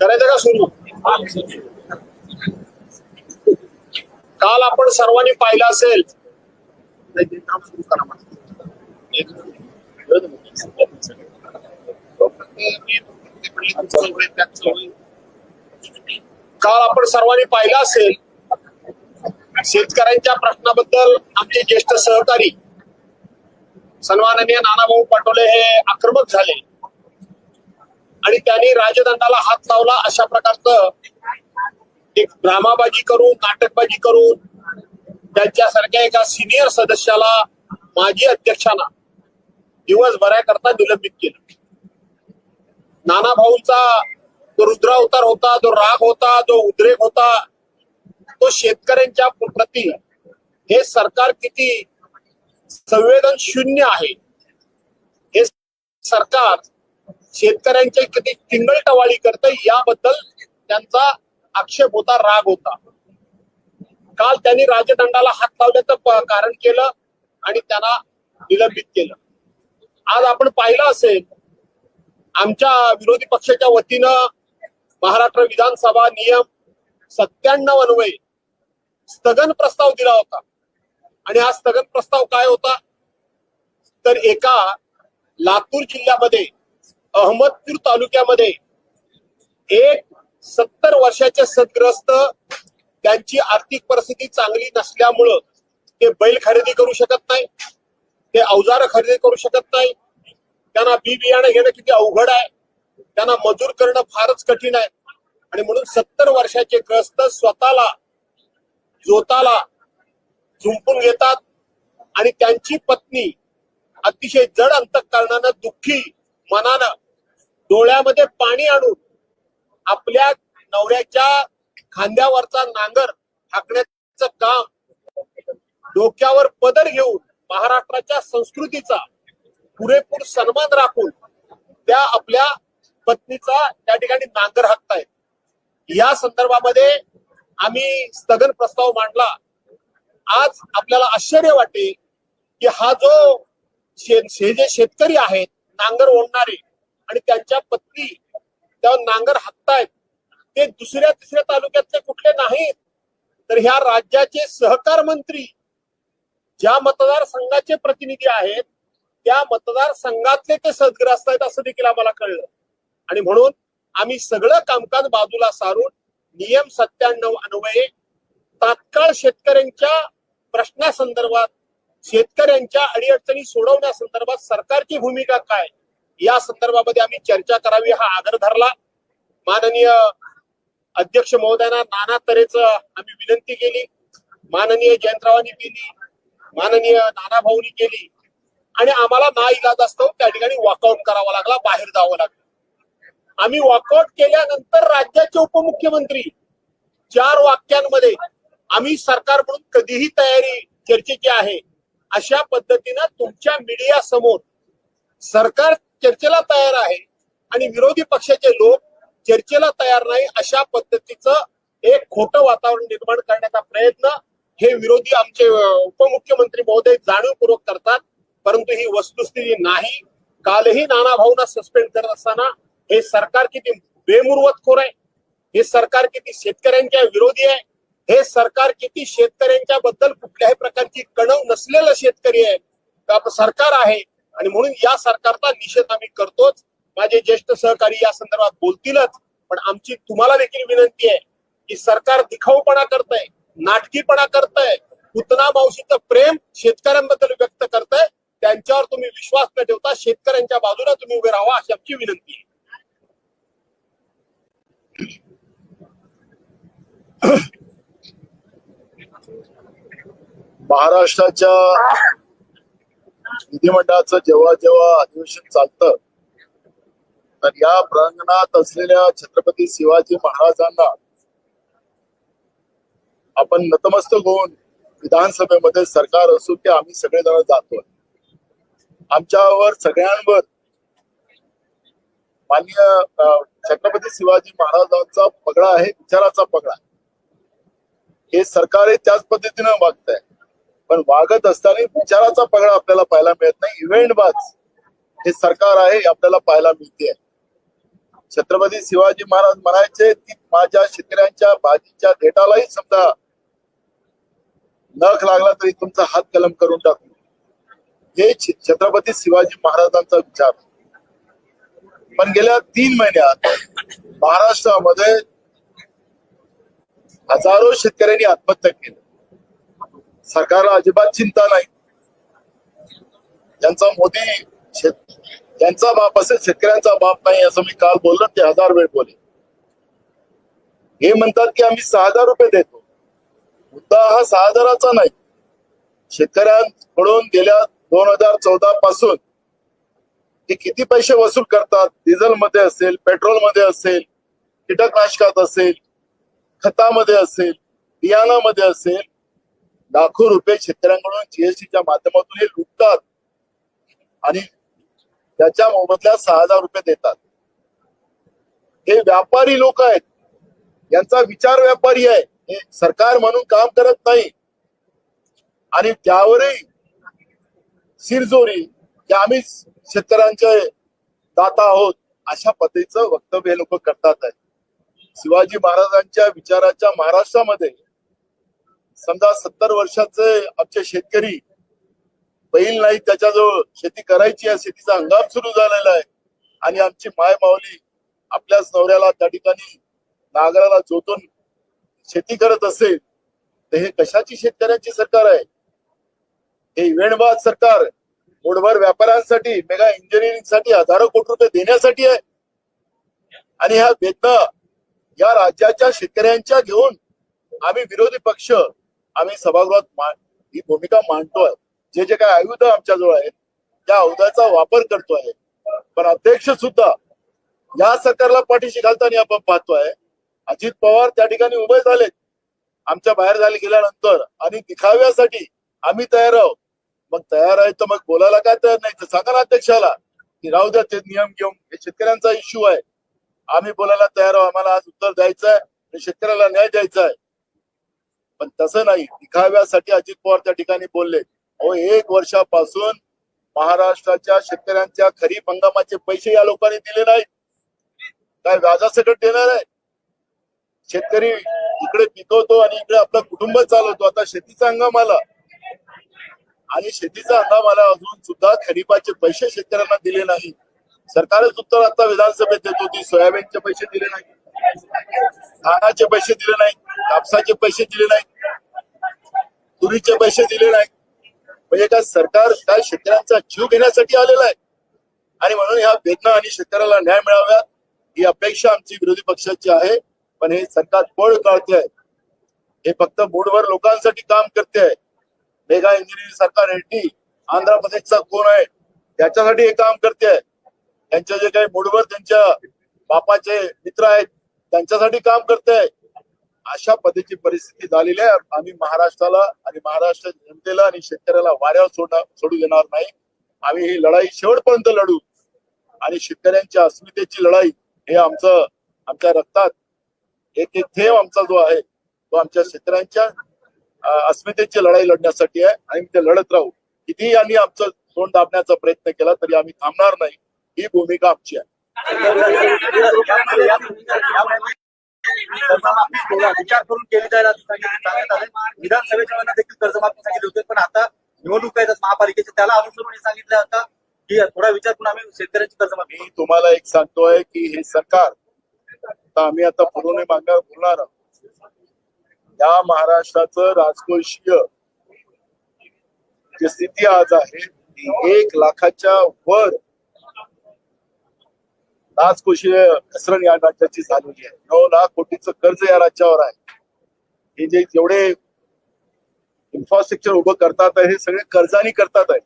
करायचं का सुरू? काल आपण सर्वांनी पाहिलं असेल. काल आपण सर्वांनी पाहिलं असेल शेतकऱ्यांच्या प्रश्नाबद्दल आपले ज्येष्ठ सहकारी सन्माननीय नानाभाऊ पटोले हे आक्रमक झाले. आणि त्यांनी राजदंडाला हात लावला अशा प्रकारचं एक ड्रामाबाजी करून नाटकबाजी करून त्यांच्यासारख्या एका सिनियर सदस्याला माजी अध्यक्षांना दिवसभराकरता निलंबित केलं. नाना भाऊंचा जो रुद्रावतार होता जो राग होता जो उद्रेक होता तो शेतकऱ्यांच्या प्रती हे सरकार किती संवेदन शून्य आहे? हे सरकार शेतकऱ्यांची किती टिंगलटवाळी करतं याबद्दल त्यांचा आक्षेप होता राग होता. काल त्यांनी राजदंडाला हात लावल्याचं कारण केलं आणि त्यांना निलंबित केलं. आज आपण पाहिलं असेल आमच्या विरोधी पक्षाच्या वतीनं महाराष्ट्र विधानसभा नियम सत्त्याण्णव अन्वये स्थगन प्रस्ताव दिला होता. आणि हा स्थगन प्रस्ताव काय होता? तर एका लातूर जिल्ह्यामध्ये अहमदपूर तालुक्यामध्ये एक सत्तर वर्षाचे सदग्रस्त त्यांची आर्थिक परिस्थिती चांगली नसल्यामुळं ते बैल खरेदी करू शकत नाही ते अवजार खरेदी करू शकत नाही. त्यांना बी बियाणं घेणं किती अवघड आहे. त्यांना मजूर करणं फारच कठीण आहे. आणि म्हणून सत्तर वर्षाचे ग्रस्त स्वतःला जोताला झुंपून घेतात आणि त्यांची पत्नी अतिशय जड अंतकरणानं दुःखी मनानं डोळ्यामध्ये पाणी आणून आपल्या नवऱ्याच्या खांद्यावरचा नांगर हाकण्याचं काम डोक्यावर पदर घेऊन महाराष्ट्राच्या संस्कृतीचा पुरेपूर सन्मान राखून त्या आपल्या पत्नीचा त्या ठिकाणी नांगर हाकतायत. या संदर्भामध्ये आम्ही स्थगन प्रस्ताव मांडला. आज आपल्याला आश्चर्य वाटते की हा जो शे- हे जे शेतकरी आहेत नांगर ओढणारे आणि त्यांच्या पत्नी त्या नांगर हाकतायत ते दुसऱ्या तिसऱ्या तालुक्यातले कुठले नाहीत तर ह्या राज्याचे सहकार मंत्री ज्या मतदारसंघाचे प्रतिनिधी आहेत त्या मतदारसंघातले ते सदग्रस्त आहेत असं देखील आम्हाला कळलं. आणि म्हणून आम्ही सगळं कामकाज बाजूला सारून नियम सत्त्याण्णव अन्वये तात्काळ शेतकऱ्यांच्या प्रश्नासंदर्भात शेतकऱ्यांच्या अडीअडचणी सोडवण्यासंदर्भात सरकारची भूमिका काय? या संदर्भामध्ये आम्ही चर्चा करावी हा आग्रह धरला. माननीय अध्यक्ष महोदयांना नाना तऱ्हेचं आम्ही विनंती केली. माननीय जयंतरावांनी केली. माननीय नाना भाऊनी केली. आणि आम्हाला ना इलाज असतो त्या ठिकाणी वॉकआउट करावा लागला बाहेर जावं लागलं. आम्ही वॉकआउट केल्यानंतर राज्याचे उपमुख्यमंत्री चार वाक्यांमध्ये आम्ही सरकार म्हणून कधीही तयारी चर्चेची आहे. अशा पद्धतीनं तुमच्या मीडिया समोर सरकार चर्चेला तयार आहे आणि विरोधी पक्षाचे लोक चर्चेला तयार नाही अशा पद्धतीचं एक खोटं वातावरण निर्माण करण्याचा प्रयत्न हे विरोधी आमचे उपमुख्यमंत्री महोदय जाणीवपूर्वक करतात. परंतु ही वस्तुस्थिती नाही. कालही नाना भाऊना सस्पेंड करत असताना हे सरकार किती बेमुरवतखोर आहे? हे सरकार किती शेतकऱ्यांच्या विरोधी आहे? हे सरकार किती शेतकऱ्यांच्या बद्दल कुठल्याही प्रकारची कणव नसलेलं शेतकरी आहे? का सरकार आहे आणि म्हणून या सरकारचा निषेध आम्ही करतोच. माझे ज्येष्ठ सहकारी या संदर्भात बोलतीलच. पण आमची तुम्हाला देखील विनंती आहे की सरकार दिखाऊपणा करतंय नाटकीपणा करतंय पुतना मावशीचं प्रेम शेतकऱ्यांबद्दल व्यक्त करतंय. त्यांच्यावर तुम्ही विश्वास न ठेवता शेतकऱ्यांच्या बाजूला तुम्ही उभे राहा अशी आमची विनंती आहे. महाराष्ट्राच्या विधिमंडळाचं जेव्हा जेव्हा अधिवेशन चालतं तर या प्रांगणात असलेल्या छत्रपती शिवाजी महाराजांना आपण नतमस्तक होऊन विधानसभेमध्ये सरकार असू की आम्ही सगळेजण जातो आमच्यावर सगळ्यांवर मान्य छत्रपती शिवाजी महाराजांचा पगडा आहे विचाराचा पगडा हे सरकार हे त्याच पद्धतीनं वागत आहे पण वागत असताना विचाराचा पगडा आपल्याला पाहायला मिळत नाही. इव्हेंट बाज हे सरकार आहे हे आपल्याला पाहायला मिळते. छत्रपती शिवाजी महाराज म्हणायचे की माझ्या शेतकऱ्यांच्या भाजीच्या देटालाही समजा नख लागला तरी तुमचा हात कलम करून टाकू. हे छत्रपती शिवाजी महाराजांचा विचार. पण गेल्या तीन महिन्यात महाराष्ट्रामध्ये हजारो शेतकऱ्यांनी आत्महत्या केली. सरकारला अजिबात चिंता नाही. त्यांचा मोदी शेत त्यांचा बाप असेल शेतकऱ्यांचा बाप नाही असं मी काल बोललो ते हजार वेळ बोले हे म्हणतात की आम्ही सहा हजार रुपये देतो. मुद्दा हा सहा हजाराचा नाही. शेतकऱ्यांकडून गेल्या दोन हजार चौदा पासून ते किती पैसे वसूल करतात? डिझेल मध्ये असेल पेट्रोलमध्ये असेल कीटकनाशकात असेल खतामध्ये असेल बियाणामध्ये असेल लाखो रुपये शेतकऱ्यांकडून जीएसटीच्या माध्यमातून हे लुटतात. आणि त्याच्या मोबदल्यात सहा हजार रुपये देतात. हे व्यापारी लोक आहेत. यांचा विचार व्यापारी आहे. हे सरकार म्हणून काम करत नाही. आणि त्यावरही शिरजोरी की आम्ही शेतकऱ्यांचे दाता आहोत अशा पद्धतीचं वक्तव्य हे लोक करतात आहे. शिवाजी महाराजांच्या विचाराच्या महाराष्ट्रामध्ये समजा सत्तर वर्षाचे आमचे शेतकरी बैल नाही त्याच्याजवळ शेती करायची आहे शेतीचा हंगाम सुरू झालेला आहे. आणि आमची माय माऊली आपल्याच नवऱ्याला त्या ठिकाणी नागराला जोतून शेती करत असेल तर हे कशाची शेतकऱ्यांची सरकार आहे? हे वेणबाद सरकार मुठभर व्यापाऱ्यांसाठी मेगा इंजिनिअरिंगसाठी हजारो कोटी रुपये देण्यासाठी आहे. आणि ह्या वेदना या राज्याच्या शेतकऱ्यांच्या घेऊन आम्ही विरोधी पक्ष आम्ही सभागृहात ही भूमिका मांडतोय. जे जे काय आयुध आमच्याजवळ आहेत त्या आयुधाचा वापर करतोय. पण अध्यक्ष सुद्धा या सरकारला पाठीशी घालताना आपण पाहतोय अजित पवार त्या ठिकाणी उभे झालेत. आमच्या बाहेर झाले गेल्यानंतर आणि दिखाव्यासाठी आम्ही तयार आहोत. मग तयार आहे तर मग बोलायला काय तयार नाही? सांगा ना अध्यक्षाला की राहू द्या ते नियम घेऊन. हे शेतकऱ्यांचा इश्यू आहे. आम्ही बोलायला तयार आहोत. आम्हाला आज उत्तर द्यायचं आहे आणि शेतकऱ्याला न्याय द्यायचा आहे पण तसं नाही. दिखाव्यासाठी अजित पवार त्या ठिकाणी बोलले. अहो एक वर्षापासून महाराष्ट्राच्या शेतकऱ्यांच्या खरीप हंगामाचे पैसे या लोकांनी दिले नाहीत. काय व्याजासकट देणार आहे? शेतकरी इकडे पिकवतो आणि इकडे आपलं कुटुंब चालवतो. आता शेतीचा हंगाम आला. आणि शेतीचा हंगाम आला अजून सुद्धा खरीपाचे पैसे शेतकऱ्यांना दिले नाही. सरकारच उत्तर आता विधानसभेत देत होती सोयाबीनचे पैसे दिले नाही. धानाचे पैसे दिले नाही कापसाचे पैसे दिले नाही तुरीचे पैसे दिले नाही. म्हणजे काय सरकार काय शेतकऱ्यांचा जीव घेण्यासाठी आलेला आहे. आणि म्हणून ह्या वेदना आणि शेतकऱ्याला न्याय मिळाव्या ही अपेक्षा आमची विरोधी पक्षाची आहे. पण हे सरकार पळ काढते आहे हे फक्त बोर्डवर लोकांसाठी काम करते आहे मेगा इंजिनिअरिंग सरकार रेड्डी आंध्र प्रदेशचा कोण आहे? त्याच्यासाठी हे काम करते. त्यांच्या जे काही मूडवर त्यांच्या बापाचे मित्र आहेत त्यांच्यासाठी काम करते. अशा पद्धतीची परिस्थिती झालेली आहे. आम्ही महाराष्ट्राला आणि महाराष्ट्र जनतेला आणि शेतकऱ्याला वाऱ्यावर सोडा सोडू देणार नाही. आम्ही ही लढाई शेवटपर्यंत लढू. आणि शेतकऱ्यांच्या अस्मितेची लढाई हे आमचं आमच्या रक्तात एक एक थेंब आमचा जो आहे तो आमच्या शेतकऱ्यांच्या अस्मितेची लढाई लढण्यासाठी आहे आणि ते लढत राहू. कितीही यांनी आमचं तोंड दाबण्याचा प्रयत्न केला तरी आम्ही थांबणार नाही. ही भूमिका आमची आहे. विचार करून केली जायला विधानसभेच्या वेळेला देखील कर्जमाफी सांगितली होती पण आता निवडणूक येतात महापालिकेचे त्याला अनुसरून सांगितलं होतं की थोडा विचार करून आम्ही शेतकऱ्यांची कर्जमाफी मी तुम्हाला एक सांगतोय की हे सरकार आम्ही आता पुरवणी मागणार बोलणार आहोत. या महाराष्ट्राचं राजकोषीय जी स्थिती आज आहे ती एक लाखाच्या वर राजकोषीय घसरण या राज्याची झालेली आहे. नऊ लाख कोटीचं कर्ज या राज्यावर आहे. हे जे जेवढे इन्फ्रास्ट्रक्चर उभं करतात हे सगळे कर्जानी करतात आहे.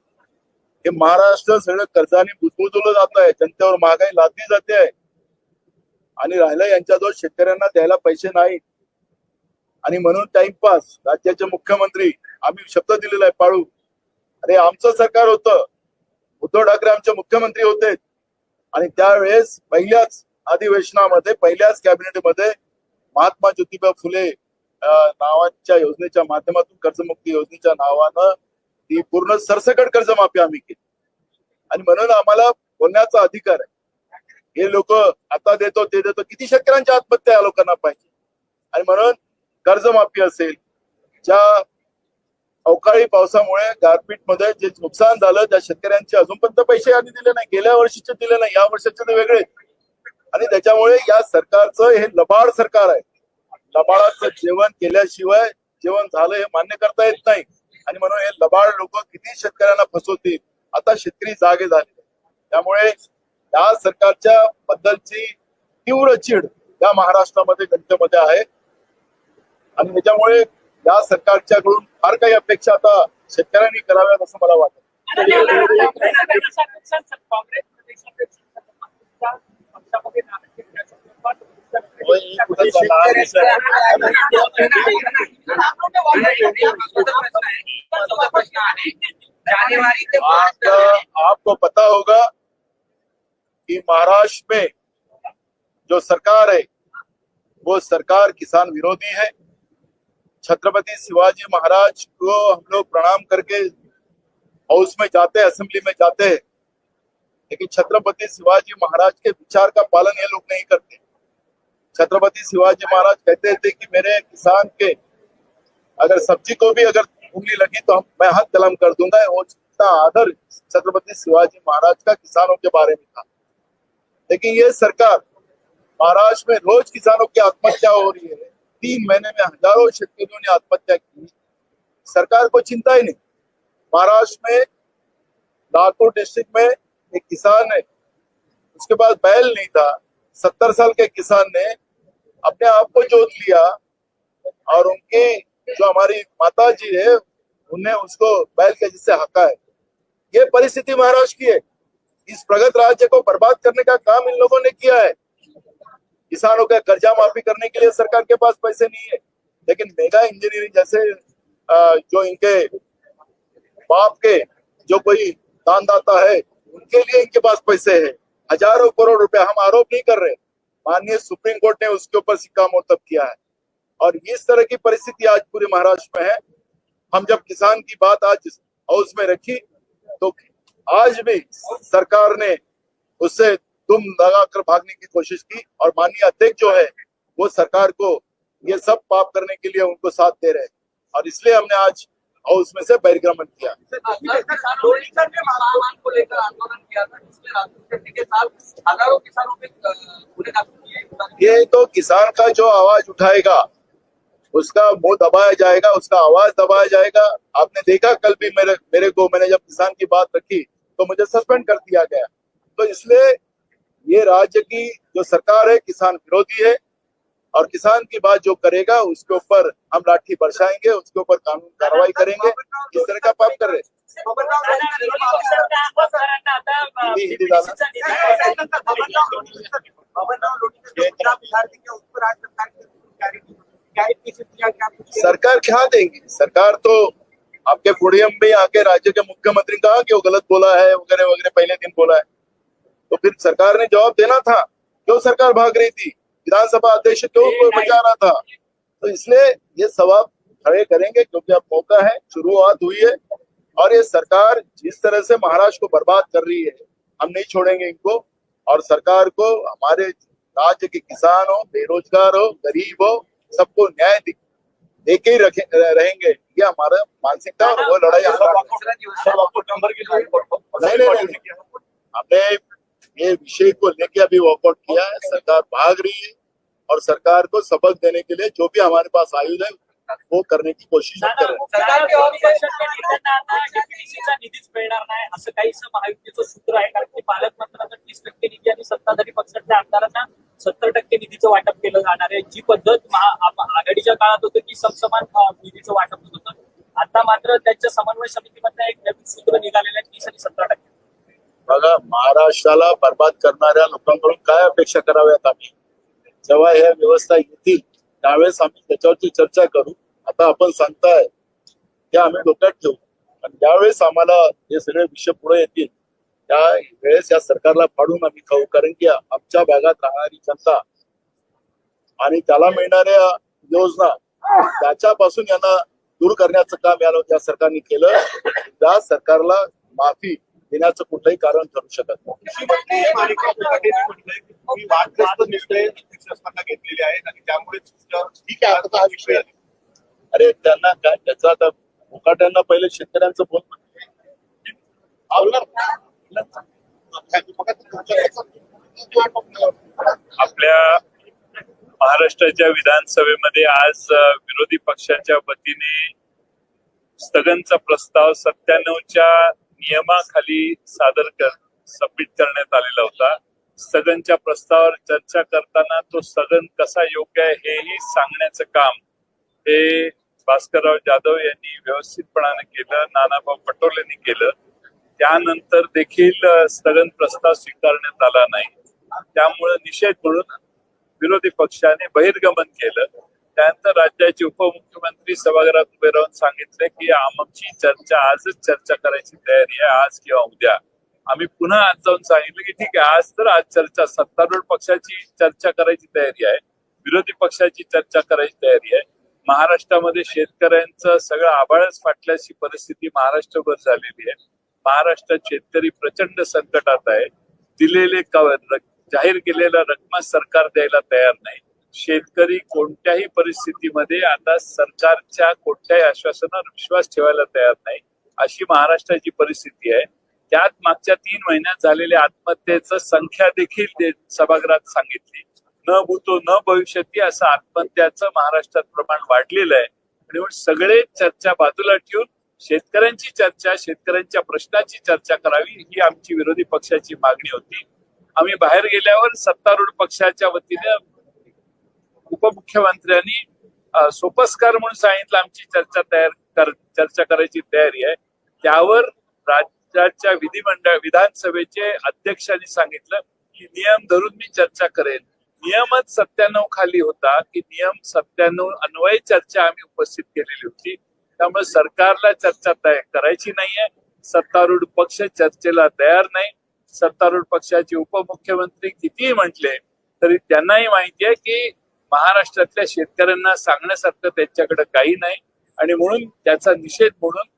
हे महाराष्ट्र सगळं कर्जाने बुजबुजवलं जात आहे. जनतेवर महागाई लादली जाते आहे. आणि राहिलं यांच्याजवळ शेतकऱ्यांना द्यायला पैसे नाही आणि म्हणून टाइमपास राज्याचे मुख्यमंत्री आम्ही शब्द दिलेला आहे पाळू. अरे आमचं सरकार होतं. उद्धव ठाकरे आमचे मुख्यमंत्री होते. आणि त्यावेळेस पहिल्याच अधिवेशनामध्ये पहिल्याच कॅबिनेटमध्ये महात्मा ज्योतिबा फुले नावाच्या योजनेच्या माध्यमातून कर्जमुक्ती योजनेच्या नावानं ती पूर्ण सरसकट कर्जमाफी आम्ही केली. आणि म्हणून आम्हाला बोलण्याचा अधिकार आहे. हे लोक आता देतो ते देतो किती शेतकऱ्यांच्या आत्महत्या या लोकांना पाहिजे. आणि म्हणून कर्जमाफी असेल ज्या अवकाळी पावसामुळे गारपीटमध्ये जे नुकसान झालं त्या शेतकऱ्यांचे अजूनपर्यंत पैसे आधी दिले नाही. गेल्या वर्षीचे दिले नाही या वर्षाचे ते वेगळे. आणि त्याच्यामुळे या सरकारचं हे लबाड सरकार आहे. लबाडाचं जेवण केल्याशिवाय जेवण झालं हे मान्य करता येत नाही. आणि म्हणून हे लबाड लोक किती शेतकऱ्यांना फसवतील आता शेतकरी जागे झाले त्यामुळे या सरकारच्या बद्दलची तीव्र चीड या महाराष्ट्रामध्ये जनतेमध्ये आहे. सरकारच्याकडून फार काही अपेक्षा आता शेतकऱ्यांनी कराव्यात असं आपको पता होगा कि महाराष्ट्र में जो सरकार है, वो सरकार किसान विरोधी है। छत्रपति शिवाजी महाराज को हम लोग प्रणाम करके हाउस में जाते हैं असेंबली में जाते हैं। लेकिन छत्रपति शिवाजी महाराज के विचार का पालन ये लोग नहीं करते। छत्रपति शिवाजी महाराज कहते थे कि मेरे किसान के अगर सब्ज़ी को भी अगर उंगली लगी तो हम, मैं हाथ कलम कर दूँगा। वो जितना आदर छत्रपति शिवाजी महाराज का किसानों के बारे में था। लेकिन ये सरकार महाराष्ट्र में रोज किसानों की आत्महत्या हो रही है। तीन महीने में हज़ारों शेतकरियों ने आत्महत्या की। सरकार को चिंता ही नहीं। महाराष्ट्र में, लातूर डिस्ट्रिक्ट में एक किसान है। उसके पास बैल नहीं था। सत्तर साल के किसान ने अपने आप को जोत लिया और उनकी जो हमारी माता जी है उनने उसको बैल के जिससे हका है। ये परिस्थिति महाराष्ट्र की है। इस प्रगत राज्य को बर्बाद करने का काम इन लोगों ने किया है। किसानों का कर्जा माफ़ी करने के लिए सरकार के पास पैसे नहीं है। लेकिन मेगा इंजीनियरिंग जैसे जो इनके बाप के जो कोई दानदाता है, उनके लिए इनके पास पैसे है। हज़ारों करोड़ रुपए हम आरोप नहीं कर रहे। माननीय सुप्रीम कोर्ट ने उसके ऊपर सिक्का मोर्तब किया है। और इस तरह की परिस्थिति आज पूरे महाराष्ट्र में है। हम जब किसान की बात आज हाउस में रखी तो आज भी सरकार ने उससे तुम लगाकर भागने की कोशिश की और माननीय अध्यक्ष जो है, वो सरकार को ये सब पाप करने के लिए उनको साथ दे रहे और इसलिए हमने आज हाउस में से बहिर्गमन किया। ये तो किसान का जो आवाज़ उठाएगा, उसका मुँह दबाया जाएगा, उसका आवाज़ दबाया जाएगा। आपने देखा कल भी मेरे मेरे को, मैंने जब किसान की बात रखी तो मुझे सस्पेंड कर दिया गया। तो इसलिए ये राज्य की जो सरकार है, किसान विरोधी है और किसान की बात जो करेगा, उसके ऊपर हम लाठी बरसाएँगे, उसके ऊपर कानून कार्रवाई करेंगे। इस तरह का पाप कर रहे सरकार क्या देंगी? सरकार तो आपके पुड़ियम में आके राज्य के मुख्यमंत्री कहा कि वो गलत बोला है, वगैरह वगैरह पहले दिन बोला है। तो फिर सरकार ने जवाब देना था। क्यों सरकार भाग रही थी? विधानसभा अध्यक्ष क्यों बचा रहा था? तो इसलिए ये सवाल खड़े करेंगे क्योंकि अब मौका है शुरुआत हुई है और ये सरकार जिस तरह से महाराष्ट्र को बर्बाद कर रही है हम नहीं छोड़ेंगे इनको। और सरकार को हमारे राज्य के किसान हो बेरोजगार हो गरीब हो सबको न्याय दे देके ही रखे रहेंगे। ये हमारा मानसिकता और वो लड़ाई हमारा नहीं नहीं नहीं नहीं। हमने ये विषय को लेके अभी वॉकआउट किया है। सरकार भाग रही है और सरकार को सबक देने के लिए जो भी हमारे पास आयुध है वो करने की कोशिश कर। रहे हैं सत्तर टक्के निधीचं वाटप केलं जाणार आहे. जी पद्धत आघाडीच्या काळात होतं की समसमान निधीचं वाटप होत होतं. आता मात्र त्यांच्या समन्वय समितीमधलं एक नवीन सूत्र निघालेलं आहे तीस आणि सतरा टक्के. बघा महाराष्ट्राला बर्बाद करणाऱ्या लोकांकडून काय अपेक्षा कराव्यात आम्ही? जेव्हा ह्या व्यवस्था येतील त्यावेळेस आम्ही त्याच्यावरती चर्चा करू. आता आपण सांगताय ते आम्ही डोक्यात ठेवू. आणि ज्यावेळेस आम्हाला हे सगळे विषय पुढे येतील त्या वेळेस या सरकारला फाडून आम्ही खाऊ. कारण की आमच्या भागात राहणारी जनता आणि त्याला मिळणाऱ्या योजना त्याच्यापासून यांना दूर करण्याचं काम या या सरकारने केलं. त्या सरकारला माफी देण्याचं कुठलंही कारण ठरू शकत नाही हा. अरे त्यांना काय त्याचं आता मुकाट्यांना पहिले शेतकऱ्यांचं बोल आपल्या महाराष्ट्राच्या विधानसभेमध्ये आज विरोधी पक्षाच्या वतीने स्थगनचा प्रस्ताव सत्त्याण्णवच्या नियमाखाली सादर कर सबमिट करण्यात आलेला होता. स्थगनच्या प्रस्तावावर चर्चा करताना तो स्थगन कसा योग्य आहे हेही सांगण्याचं काम हे भास्करराव जाधव यांनी व्यवस्थितपणाने केलं नानाभाऊ पटोलेंनी केलं. त्यानंतर देखील स्थगन प्रस्ताव स्वीकारण्यात आला नाही. त्यामुळे निषेध म्हणून विरोधी पक्षाने बहिर्गमन केलं. त्यानंतर राज्याचे उपमुख्यमंत्री सभागृहात उभे राहून सांगितले की आमची चर्चा आजच चर्चा करायची तयारी आहे आज किंवा उद्या. आम्ही पुन्हा आज जाऊन सांगितलं की ठीक आहे आज तर आज चर्चा सत्तारूढ पक्षाची चर्चा करायची तयारी आहे विरोधी पक्षाची चर्चा करायची तयारी आहे. महाराष्ट्रामध्ये शेतकऱ्यांचं सगळं आबाळच फाटल्याची परिस्थिती महाराष्ट्रभर झालेली आहे. महाराष्ट्रात शेतकरी प्रचंड संकटात आहे. दिलेले जाहीर केलेल्या रक्कम सरकार द्यायला तयार नाही. शेतकरी कोणत्याही परिस्थितीमध्ये आता सरकारच्या कोणत्याही आश्वासनावर विश्वास ठेवायला तयार नाही. अशी महाराष्ट्राची परिस्थिती आहे त्यात मागच्या तीन महिन्यात झालेल्या आत्महत्येचं संख्या देखील ते सभागृहात सांगितली. न भूतो न भविष्यती असं आत्महत्याचं महाराष्ट्रात प्रमाण वाढलेलं आहे. आणि म्हणून सगळे चर्चा बाजूला ठेवून शेतकऱ्यांची चर्चा शेतकऱ्यांच्या प्रश्नाची चर्चा करावी ही आमची विरोधी पक्षाची मागणी होती. आम्ही बाहेर गेल्यावर सत्तारूढ पक्षाच्या वतीने उपमुख्यमंत्र्यांनी सोपस्कार म्हणून सांगितलं आमची चर्चा तयार कर चर्चा करायची तयारी आहे. त्यावर राज्याच्या विधिमंडळ विधानसभेचे अध्यक्षांनी सांगितलं की नियम धरून मी चर्चा करेन. नियमच सत्त्याण्णव खाली होता की नियम सत्त्याण्णव अन्वय चर्चा आम्ही उपस्थित केलेली होती. त्यामुळे सरकारला चर्चा तयार करायची नाहीये. सत्तारूढ पक्ष चर्चेला तयार नाही. सत्तारूढ पक्षाचे उपमुख्यमंत्री कितीही म्हटले तरी त्यांनाही माहिती आहे की महाराष्ट्रातल्या शेतकऱ्यांना सांगण्यासारखं त्यांच्याकडे काही नाही. आणि म्हणून त्याचा निषेध म्हणून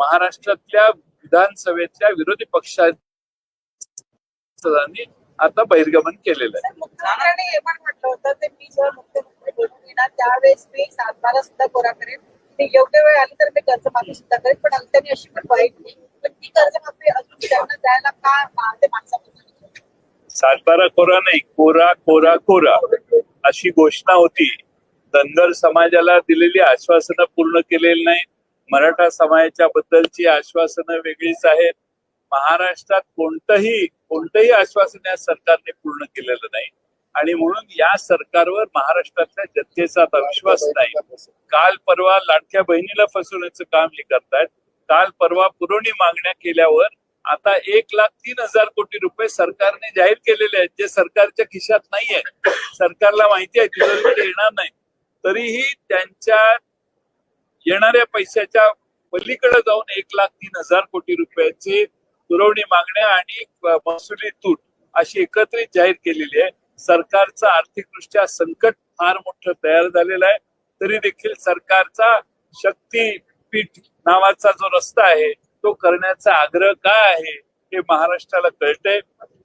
महाराष्ट्रातल्या विधानसभेतल्या विरोधी पक्षांनी आता बहिर्गमन केलेलं आहे. सर, मुख्यमंत्र्यांनी हे पण म्हटलं होतं ते मी जेव्हा मुख्यमंत्री बनून येणार त्यावेळेस मी सातबारा सुद्धा कोरा करेन. ती योग्य वेळ आली तर मी सुद्धा करेन पण त्यांनी अशी पण ती कर्जमाफी अजून त्यांना द्यायला का मा- ते माणसाबद्दल सातबारा कोरा नाही कोरा कोरा कोरा. अशी घोषणा होती. धनगर समाजाला दिलेली आश्वासनं पूर्ण केलेली नाही मराठा समाजाच्या बद्दलची आश्वासनं वेगळीच आहेत. महाराष्ट्रात कोणतंही कोणतंही आश्वासन या सरकारने पूर्ण केलेलं नाही. आणि म्हणून या सरकारवर महाराष्ट्रातल्या जनतेचा आता विश्वास नाही. काल परवा लाडक्या बहिणीला फसवण्याचं काम हे करतायत. काल परवा पुरवणी मागण्या केल्यावर आता एक लाख तीन हजार कोटी रुपये सरकारने जाहीर केलेले आहेत जे सरकारच्या खिशात नाहीये. सरकारला माहिती आहे तिजोरीमध्ये येणार नाही. तरीही त्यांच्या येणाऱ्या पैशाच्या पलीकडे जाऊन एक लाख तीन हजार कोटी रुपयाचे पुरवणी मागण्या आणि महसुली तूट अशी एकत्रित जाहीर केलेली आहे. सरकारचं आर्थिकदृष्ट्या संकट फार मोठं तयार झालेलं आहे. तरी देखील सरकारचा शक्तीपीठ नावाचा जो रस्ता आहे तो करण्याचा आग्रह काय आहे हे महाराष्ट्राला कळतंय.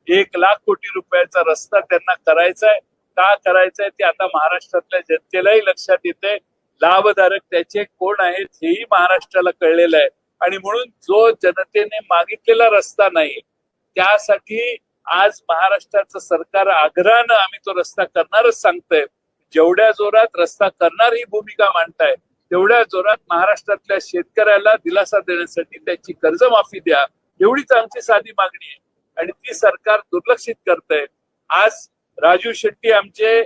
एक लाख कोटी रुपयाचा रस्ता त्यांना करायचा आहे का करायचा आहे ते आता महाराष्ट्रातल्या जनतेलाही लक्षात येते लाभधारक त्याचे कोण आहेत हेही महाराष्ट्राला कळलेलं आहे. आणि म्हणून जो जनतेने मागितलेला रस्ता नाही त्यासाठी आज महाराष्ट्राचं सरकार आग्रहानं आम्ही तो रस्ता करणारच सांगतोय. जेवढ्या जोरात रस्ता करणार ही भूमिका मांडताय तेवढ्या जोरात महाराष्ट्रातल्या शेतकऱ्याला दिलासा देण्यासाठी त्याची कर्जमाफी द्या. एवढीच आमची साधी मागणी आहे. आणि ती सरकार दुर्लक्षित करतंय. आज राजू शेट्टी आमचे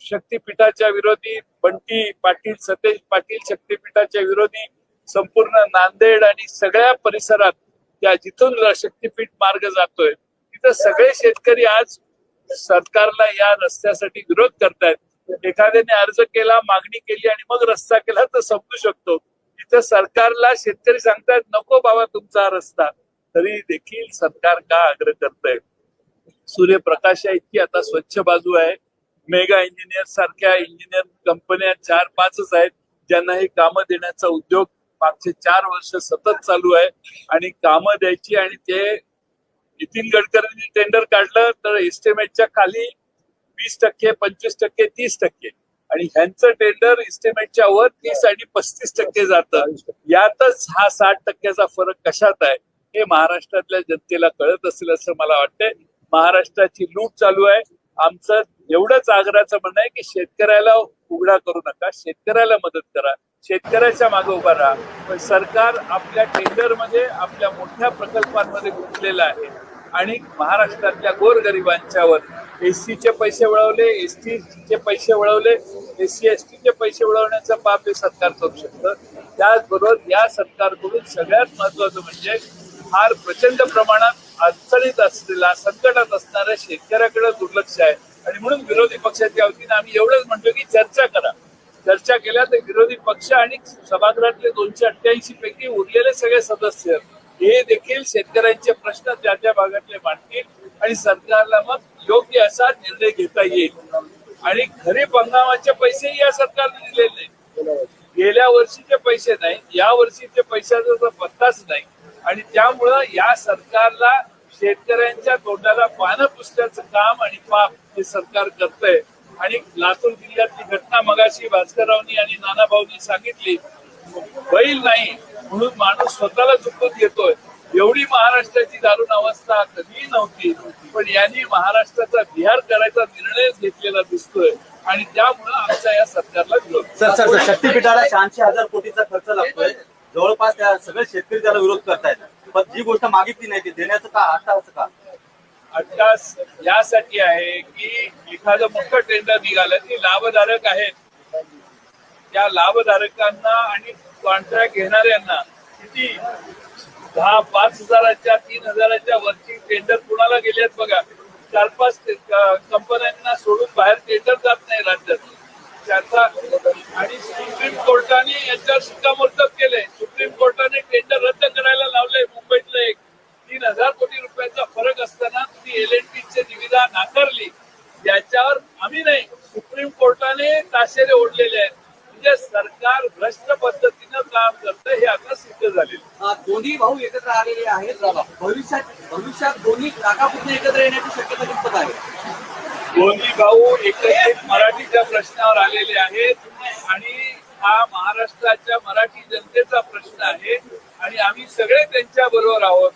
शक्तीपीठाच्या विरोधी बंटी पाटील सतेज पाटील शक्तीपीठाच्या विरोधी संपूर्ण नांदेड आणि सगळ्या परिसरात त्या जिथून शक्तीपीठ मार्ग जातोय तिथं सगळे शेतकरी आज सरकारला या रस्त्यासाठी विरोध करतायत. एखाद्याने अर्ज केला मागणी केली आणि मग रस्ता केला तर समजू शकतो. तिथं सरकारला शेतकरी सांगतायत नको बाबा तुमचा रस्ता. तरी देखील सरकार का आग्रह करतंय? सूर्यप्रकाश इतकी आता स्वच्छ बाजू आहे. मेगा इंजिनियर सारख्या इंजिनियर कंपन्या चार पाचच आहेत ज्यांना हे कामं देण्याचा उद्योग मागचे चार वर्ष सतत चालू आहे. आणि कामं द्यायची आणि ते नितीन गडकरींनी टेंडर काढलं तर एस्टिमेटच्या खाली वीस टक्के पंचवीस टक्के तीस टक्के. आणि ह्यांचं टेंडर इस्टिमेटच्या वर तीस आणि पस्तीस टक्के जातं. यातच हा साठ टक्क्याचा फरक कशात आहे हे महाराष्ट्रातल्या जनतेला कळत असेल असं मला वाटतंय. महाराष्ट्राची लूट चालू आहे. आमचं एवढंच आग्रहाचं म्हणणं आहे की शेतकऱ्याला उघडा करू नका. शेतकऱ्याला मदत करा. शेतकऱ्याच्या मागे उभा राहा. पण सरकार आपल्या टेंडरमध्ये आपल्या मोठ्या प्रकल्पांमध्ये गुंतलेलं आहे. आणि महाराष्ट्रातल्या गोरगरिबांच्यावर एससीचे पैसे वळवले एस चे पैसे वळवले एस सी एस टीचे पैसे वळवण्याचं पाप हे सरकार करू शकतं. त्याचबरोबर या सरकारकडून सगळ्यात महत्वाचं म्हणजे फार प्रचंड प्रमाणात अडचणीत असलेला संकटात असणाऱ्या शेतकऱ्याकडे दुर्लक्ष आहे. आणि म्हणून विरोधी पक्षाच्या वतीने आम्ही एवढंच म्हणतो की चर्चा करा. चर्चा केल्या तर विरोधी पक्ष आणि सभागृहातले दोनशे अठ्ठ्याऐंशी पैकी उरलेले सगळे सदस्य हे देखील शेतकऱ्यांचे प्रश्न त्या त्या भागातले मांडतील आणि सरकारला मग योग्य असा निर्णय घेता येईल. आणि खरीप हंगामाचे पैसेही या सरकारने दिलेले नाही गेल्या वर्षीचे पैसे नाही या वर्षीचे पैशाचा तर पत्ताच नाही. आणि त्यामुळं या सरकारला शेतकऱ्यांच्या तोंडाला पानं पुसण्याचं काम आणि पाप हे सरकार करतंय. आणि लातूर जिल्ह्यातली घटना मगाशी भास्कररावनी आणि नानाभाऊनी सांगितली बैल नाही म्हणून माणूस स्वतःला चुकत येतोय एवढी महाराष्ट्राची दारुण अवस्था कधीही नव्हती. पण यांनी महाराष्ट्राचा विहार करायचा निर्णय घेतलेला दिसतोय. आणि त्यामुळं आमच्या या सरकारला विरोध. सर सर शक्तीपीठाला शहाऐंशी हजार कोटीचा खर्च लागतोय. जवळपास त्या सगळे शेतकरी त्याला विरोध करतायत. पण जी गोष्ट मागितली नाही ती देण्याचं का असं का? अट्टास यासाठी आहे की एखादं मोठं टेंडर निघालं ती लाभधारक आहेत. त्या लाभधारकांना आणि कॉन्ट्रॅक्ट घेणाऱ्यांना किती? दहा पाच हजाराच्या तीन हजाराच्या वरची टेंडर कुणाला गेलेत बघा? चार पाच कंपन्यांना सोडून बाहेर टेंडर जात नाही राज्यात. त्याचा आणि सुप्रीम कोर्टाने याच्यावर शिक्कामोर्तब केलंय. सुप्रीम कोर्ट टेंडर रद्द करायला लावलंय मुंबईतलं एक तीन हजार कोटी रुपयाचा फरक असताना तुम्ही एल एन ची निविदा नाकारली याच्यावर आम्ही नाही सुप्रीम कोर्टाने ताशेरे ओढलेले आहेत म्हणजे सरकार भ्रष्ट पद्धतीनं काम करतं हे आता सिद्ध झालेलं आहे. अ, दोन्ही भाऊ एकत्र आलेले आहेत भविष्यात भविष्यात दोन्ही काकापुत्र एकत्र येण्याची शक्यता कितपत आहे. दोन्ही भाऊ एकत्रित मराठीच्या प्रश्नावर आलेले आहेत आणि हा महाराष्ट्राच्या मराठी जनतेचा प्रश्न आहे आणि आम्ही सगळे त्यांच्या बरोबर आहोत.